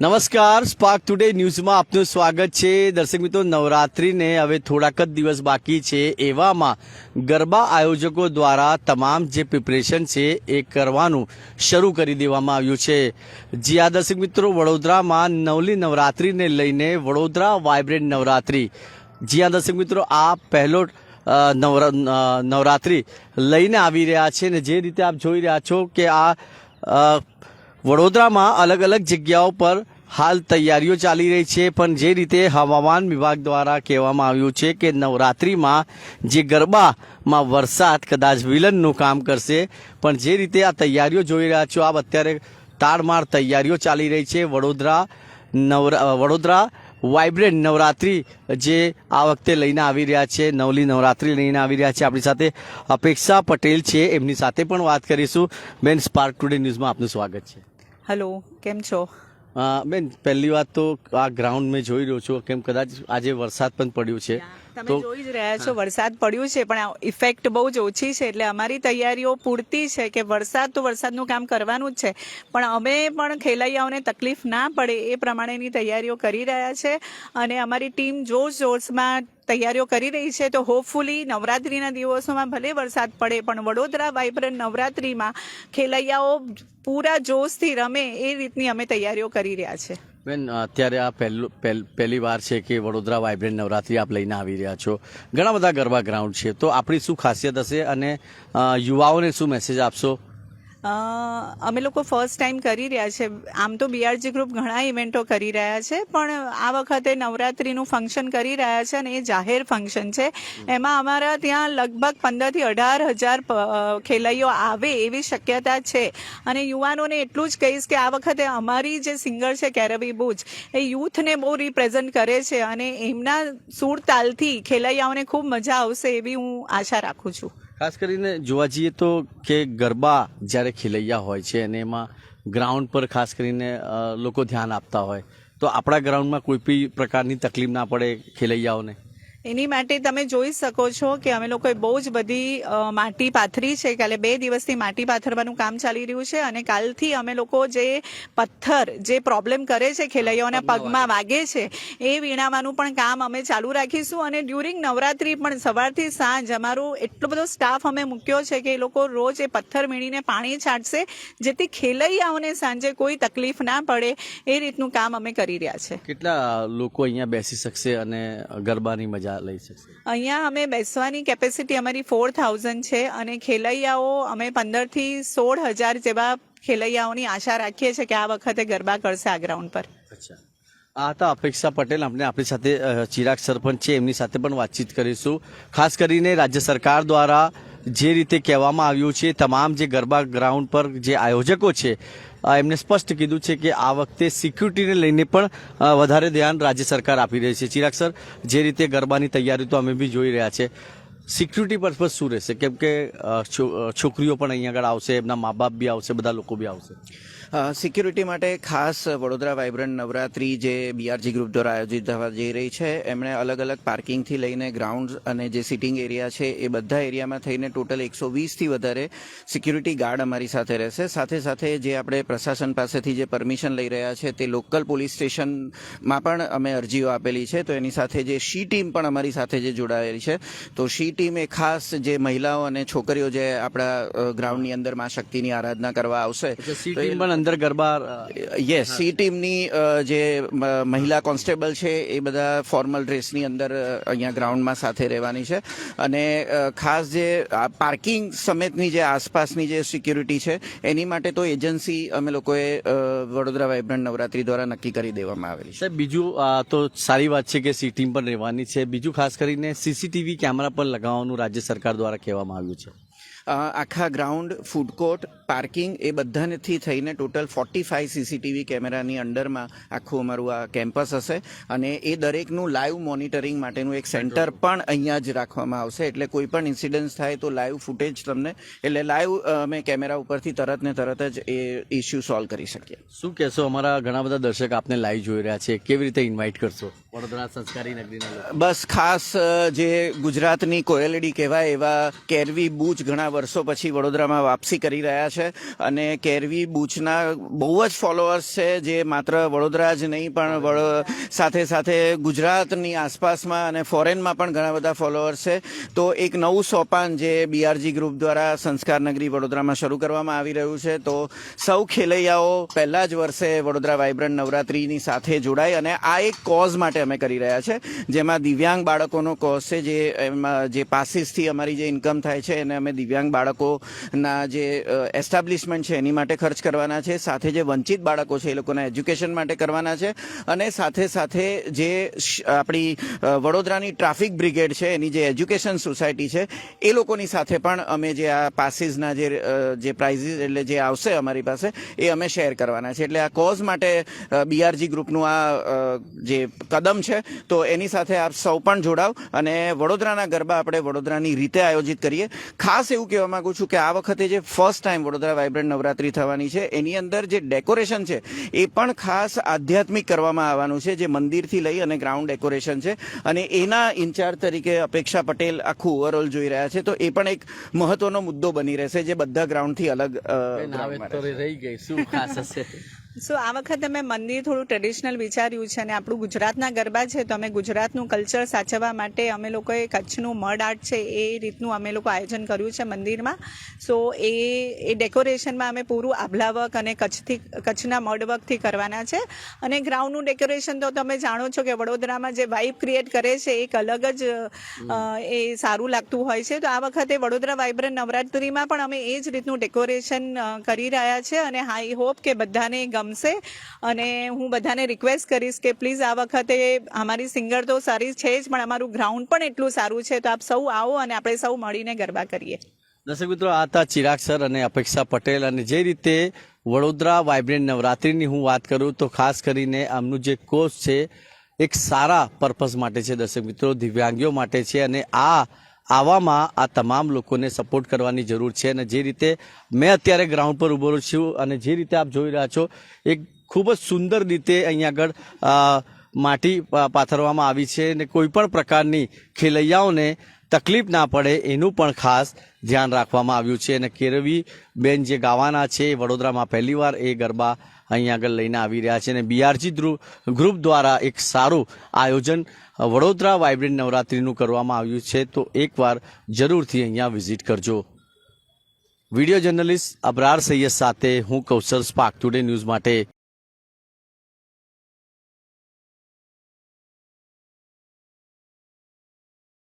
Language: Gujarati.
નમસ્કાર સ્પાર્ક ટુડે ન્યૂઝમાં આપનું સ્વાગત છે. દર્શક મિત્રો, નવરાત્રિને હવે થોડાક જ દિવસ બાકી છે એવામાં ગરબા આયોજકો દ્વારા તમામ જે પ્રિપરેશન છે એ કરવાનું શરૂ કરી દેવામાં આવ્યું છે. જી આ દર્શક મિત્રો, વડોદરામાં નવલી નવરાત્રિને લઈને વડોદરા વાઇબ્રન્ટ નવરાત્રિ. જી આ દર્શક મિત્રો, આ પહેલો નવરા નવરાત્રિ લઈને આવી રહ્યા છે ને જે રીતે આપ જોઈ રહ્યા છો કે આ વડોદરામાં અલગ અલગ જગ્યાઓ પર હાલ તૈયારીઓ ચાલી રહી છે, પણ જે રીતે હવામાન વિભાગ દ્વારા કહેવામાં આવ્યું છે કે નવરાત્રિમાં જે ગરબામાં વરસાદ કદાચ વિલનનું કામ કરશે, પણ જે રીતે આ તૈયારીઓ જોઈ રહ્યા છો, આપ અત્યારે તાડમાર તૈયારીઓ ચાલી રહી છે. વડોદરા નવરા, વડોદરા વાઇબ્રન્ટ નવરાત્રિ જે આ વખતે લઈને આવી રહ્યા છે, નવલી નવરાત્રિ લઈને આવી રહ્યા છે. આપણી સાથે અપેક્ષા પટેલ છે, એમની સાથે પણ વાત કરીશું. બેન, સ્પાર્ક ટુડે ન્યૂઝમાં આપનું સ્વાગત છે. હેલો કેમ છો? બેન પહેલી વાત તો આ ગ્રાઉન્ડ મેં જોઈ રહ્યો છું. કેમ કદાચ આજે વરસાદ પણ પડ્યો છે. તમે જોઈ જ રહ્યા છો વરસાદ પડ્યું છે પણ ઇફેક્ટ બહુ જ ઓછી છે એટલે અમારી તૈયારીઓ પૂરતી છે કે વરસાદ તો વરસાદનું કામ કરવાનું જ છે. પણ અમે પણ ખેલૈયાઓને તકલીફ ના પડે એ પ્રમાણેની તૈયારીઓ કરી રહ્યા છે અને અમારી ટીમ જોશ જોશમાં તૈયારીઓ કરી રહી છે તો હોપફુલી નવરાત્રિના દિવસોમાં ભલે વરસાદ પડે પણ વડોદરા વાઇબ્રન્ટ નવરાત્રિમાં ખેલૈયાઓ પૂરા જોશથી રમે એ રીતની અમે તૈયારીઓ કરી રહ્યા છે. બેન, અત્યારે આ પહેલું પહેલી વાર છે કે વડોદરા વાઇબ્રન્ટ નવરાત્રી આપ લઈને આવી રહ્યા છો. ઘણા બધા ગરબા ગ્રાઉન્ડ છે. તો આપણી શું ખાસિયત હશે અને યુવાઓને શું મેસેજ આપશો? અમે લોકો ફર્સ્ટ ટાઈમ કરી રહ્યા છે. આમ તો બીઆરજી ગ્રુપ ઘણા ઇવેન્ટો કરી રહ્યા છે, પણ આ વખતે નવરાત્રિનું ફંક્શન કરી રહ્યા છે અને એ જાહેર ફંક્શન છે. એમાં અમારા ત્યાં લગભગ પંદરથી અઢાર હજાર ખેલૈયો આવે એવી શક્યતા છે. અને યુવાનોને એટલું જ કહીશ કે આ વખતે અમારી જે સિંગર છે કેરવી બુજ એ યુથને બહુ રિપ્રેઝન્ટ કરે છે અને એમના સૂર તાલથી ખેલૈયાઓને ખૂબ મજા આવશે એવી હું આશા રાખું છું. ખાસ કરીને જોવા જઈએ તો કે ગરબા જ્યારે ખેલૈયા હોય છે અને એમાં ગ્રાઉન્ડ પર ખાસ કરીને લોકો ધ્યાન આપતા હોય, તો આપણા ગ્રાઉન્ડમાં કોઈ બી પ્રકારની તકલીફ ના પડે ખેલૈયાઓને? એની માટે તમે જોઈ શકો છો કે અમે લોકોએ બહુ જ બધી માટી પાથરી છે કાલે બે દિવસથી માટી પાથરવાનું કામ ચાલી રહ્યું છે અને કાલથી અમે લોકો જે પથ્થર જે પ્રોબ્લેમ કરે છે ખેલૈયાઓના પગમાં વાગે. છે એ વીણાવાનું પણ કામ અમે ચાલુ રાખીશું અને ડ્યુરિંગ નવરાત્રી પણ સવારથી સાંજ અમારો એટલો બધો સ્ટાફ અમે મૂક્યો છે કે એ લોકો રોજ એ પથ્થર વીણીને પાણી છાંટશે જેથી ખેલૈયાઓને સાંજે કોઈ તકલીફ ના પડે એ રીતનું કામ અમે કરી રહ્યા છે. કેટલા લોકો અહીંયા બેસી શકશે અને ગરબાની મજા લઈ શકશે. અહીંયા અમે બેસવાની કેપેસિટી અમારી ફોર થાઉઝન્ડ છે અને ખેલૈયાઓ અમે પંદરથી સોળ હજાર જેવા ખેલૈયાઓની આશા રાખીએ છીએ કે આ વખતે ગરબા કરશે આ ગ્રાઉન્ડ પર. અચ્છા. આ હતા અપેક્ષા પટેલ. આપણે આપણી સાથે ચિરાગ સરપંચ છે. એમની સાથે પણ વાતચીત કરીશું. ખાસ કરીને રાજ્ય સરકાર દ્વારા જે રીતે કહેવામાં આવ્યું છે, તમામ જે ગરબા ગ્રાઉન્ડ પર જે આયોજકો છે એમને સ્પષ્ટ કીધું છે કે આ વખતે સિક્યુરિટીને લઈને પણ વધારે ધ્યાન રાજ્ય સરકાર આપી રહી છે. ચિરાગ સર, જે રીતે ગરબાની તૈયારી તો અમે બી જોઈ રહ્યા છે. સિક્યુરિટી પર્પઝ શું રહેશે? કેમ કે છોકરીઓ પણ અહીંયા આગળ આવશે, એમના મા બાપ બી આવશે, બધા લોકો બી આવશે. સિક્યુરિટી માટે ખાસ વડોદરા વાઇબ્રન્ટ નવરાત્રી જે બીઆરજી ગ્રુપ દ્વારા આયોજિત થવા જઈ રહી છે એમણે અલગ અલગ પાર્કિંગથી લઈને ગ્રાઉન્ડ અને જે સિટિંગ એરિયા છે એ બધા એરિયામાં થઈને ટોટલ એકસો વીસથી વધારે સિક્યુરિટી ગાર્ડ અમારી સાથે રહેશે. સાથે સાથે જે આપણે પ્રશાસન પાસેથી જે પરમિશન લઈ રહ્યા છે તે લોકલ પોલીસ સ્ટેશનમાં પણ અમે અરજીઓ આપેલી છે. તો એની સાથે જે શી ટીમ પણ અમારી સાથે જે જોડાયેલી છે. તો શી ટીમ એ ખાસ જે મહિલાઓ અને છોકરીઓ જે આપણા ગ્રાઉન્ડની અંદર મા શક્તિની આરાધના કરવા આવશે તો એ પણ અંદર ગરબા યસ સી ટીમની જે મહિલા કોન્સ્ટેબલ છે એ બધા ફોર્મલ ડ્રેસની અંદર અહીંયા ગ્રાઉન્ડમાં સાથે રહેવાની છે. અને ખાસ જે પાર્કિંગ સમેતની જે આસપાસની જે સિક્યુરિટી છે એની માટે તો એજન્સી અમે લોકોએ વડોદરા વાઇબ્રન્ટ નવરાત્રી દ્વારા નક્કી કરી દેવામાં આવેલી છે. બીજું તો સારી વાત છે કે સી ટીમ પણ રહેવાની છે. બીજું ખાસ કરીને સીસીટીવી કેમેરા પણ લગાવવાનું રાજ્ય સરકાર દ્વારા કહેવામાં આવ્યું છે. આખા ગ્રાઉન્ડ ફૂડ કોર્ટ પાર્કિંગ એ બધાથી થઈને ટોટલ ફોર્ટી ફાઇવ સીસીટીવી કેમેરાની અંડરમાં આખું અમારું આ કેમ્પસ હશે અને એ દરેકનું લાઈવ મોનિટરિંગ માટેનું એક સેન્ટર પણ અહીંયા જ રાખવામાં આવશે. એટલે કોઈ પણ ઇન્સિડન્સ થાય તો લાઈવ ફૂટેજ તમને એટલે લાઈવ અમે કેમેરા ઉપરથી તરત ને તરત જ એ ઇસ્યુ સોલ્વ કરી શકીએ. શું કહેશો? અમારા ઘણા બધા દર્શક આપને લાઈવ જોઈ રહ્યા છે. કેવી રીતે ઇન્વાઇટ કરશો? બસ ખાસ જે ગુજરાતની કોયલડી કહેવાય એવા કેરવી બૂચ ઘણા વર્ષો પછી વડોદરામાં વાપસી કરી રહ્યા છે અને કેરવી બૂચના બહુ જ ફોલોઅર્સ છે જે માત્ર વડોદરા જ નહીં, પણ સાથે સાથે ગુજરાતની આસપાસમાં અને ફોરેનમાં પણ ઘણા બધા ફોલોઅર્સ છે. તો એક નવું સોપાન જે બીઆરજી ગ્રુપ દ્વારા સંસ્કાર નગરી વડોદરામાં શરૂ કરવામાં આવી રહ્યું છે. તો સૌ ખેલૈયાઓ પહેલા જ વર્ષે વડોદરા વાઇબ્રન્ટ નવરાત્રીની સાથે જોડાય અને આ એક કોઝ માટે અમે કરી રહ્યા છે. જેમાં દિવ્યાંગ બાળકોનો કોર્સ છે, જે એમાં જે પાસીસથી અમારી જે ઇન્કમ થાય છે, એને અમે દિવ્યાંગ બાળકોના જે એસ્ટાબ્લિશમેન્ટ છે, એની માટે ખર્ચ કરવાના છે. સાથે જે વંચિત બાળકો છે, એ લોકોના એજ્યુકેશન માટે કરવાના છે. અને સાથે સાથે જે આપણી વડોદરાની ટ્રાફિક બ્રિગેડ છે, એની જે એજ્યુકેશન સોસાયટી છે, એ લોકોની સાથે પણ અમે જે આ પાસીસના જે જે પ્રાઇઝીસ એટલે જે આવશે અમારી પાસે, એ અમે શેર કરવાના છે. એટલે આ કોઝ માટે બીઆરજી ગ્રુપનું આ જે કદમ છે. તો એની સાથે આપ સૌ પણ જોડાવ અને વડોદરાના ગરબા આપણે વડોદરાની રીતે આયોજિત કરીએ. ખાસ એવું કહેવા માંગુ છું કે આ વખતે જે first time Vadodara vibrant Navratri થવાની છે એની અંદર જે ડેકોરેશન છે એ પણ ખાસ આધ્યાત્મિક કરવામાં આવવાનું છે જે મંદિરથી લઈ અને ગ્રાઉન્ડ ડેકોરેશન છે. અને એના ઇન્ચાર્જ તરીકે અપેક્ષા પટેલ આખું ઓવરઓલ જોઈ રહ્યા છે. તો એ પણ એક મહત્વનો મુદ્દો બની રહેશે જે બધા ગ્રાઉન્ડથી અલગ. રહી ગઈ. શું ખાસ હશે? સો આ વખતે મેં મંદિર થોડું ટ્રેડિશનલ વિચાર્યું છે અને આપણું ગુજરાતના ગરબા છે, તો અમે ગુજરાતનું કલ્ચર સાચવવા માટે અમે લોકોએ કચ્છનું મડ આર્ટ છે, એ રીતનું અમે લોકો આયોજન કર્યું છે મંદિરમાં. સો એ એ ડેકોરેશનમાં અમે પૂરું આભલા વર્ક અને કચ્છથી, કચ્છના મડ વર્કથી કરવાના છે. અને ગ્રાઉન્ડનું ડેકોરેશન તો તમે જાણો છો કે વડોદરામાં જે વાઇબ ક્રિએટ કરે છે, એક અલગ જ એ સારું લાગતું હોય છે. તો આ વખતે વડોદરા વાઇબ્રન્ટ નવરાત્રિમાં પણ અમે એ જ રીતનું ડેકોરેશન કરી રહ્યા છે અને આઈ હોપ કે બધાને ગમશે. અને હું બધાને રિક્વેસ્ટ કરીશ કે પ્લીઝ આ વખતે અમારી સિંગર તો સારી છે જ, પણ અમારું ગ્રાઉન્ડ પણ એટલું સારું છે, તો આપ સૌ આવો અને આપણે સૌ મળીને ગરબા કરીએ. દર્શક મિત્રો, આ હતા ચિરાગ સર અને અપેક્ષા પટેલ. અને જે રીતે વડોદરા વાઇબ્રન્ટ નવરાત્રિની હું વાત કરું, તો ખાસ કરીને આમનું જે કોર્સ છે, એક સારા પર્પઝ માટે છે દર્શક મિત્રો, દિવ્યાંગીઓ માટે છે. અને આ આવામાં આ તમામ લોકોને સપોર્ટ કરવાની જરૂર છે અને જે રીતે મેં અત્યારે ગ્રાઉન્ડ પર ઊભો છું અને જે રીતે આપ જોઈ રહ્યા છો, એક ખૂબ જ સુંદર રીતે અહીંયા આગળ માટી પાથરવામાં આવી છે અને કોઈપણ પ્રકારની ખેલૈયાઓને તકલીફ ના પડે એનું પણ ખાસ ધ્યાન રાખવામાં આવ્યું છે અને કેરવી બેન જે ગાવાના છે વડોદરામાં પહેલીવાર એ ગરબા અહીંયા આગળ લઈને આવી રહ્યા છે અને બીઆરજી ગ્રુપ દ્વારા એક સારું આયોજન વડોદરા વાઇબ્રન્ટ નવરાત્રિનું કરવામાં આવ્યું છે, તો એકવાર જરૂરથી અહીંયા વિઝિટ કરજો. વીડિયો જર્નલિસ્ટ અબરાર સૈયદ સાથે હું કૌશલ સ્પાક ટુડે ન્યૂઝ માટે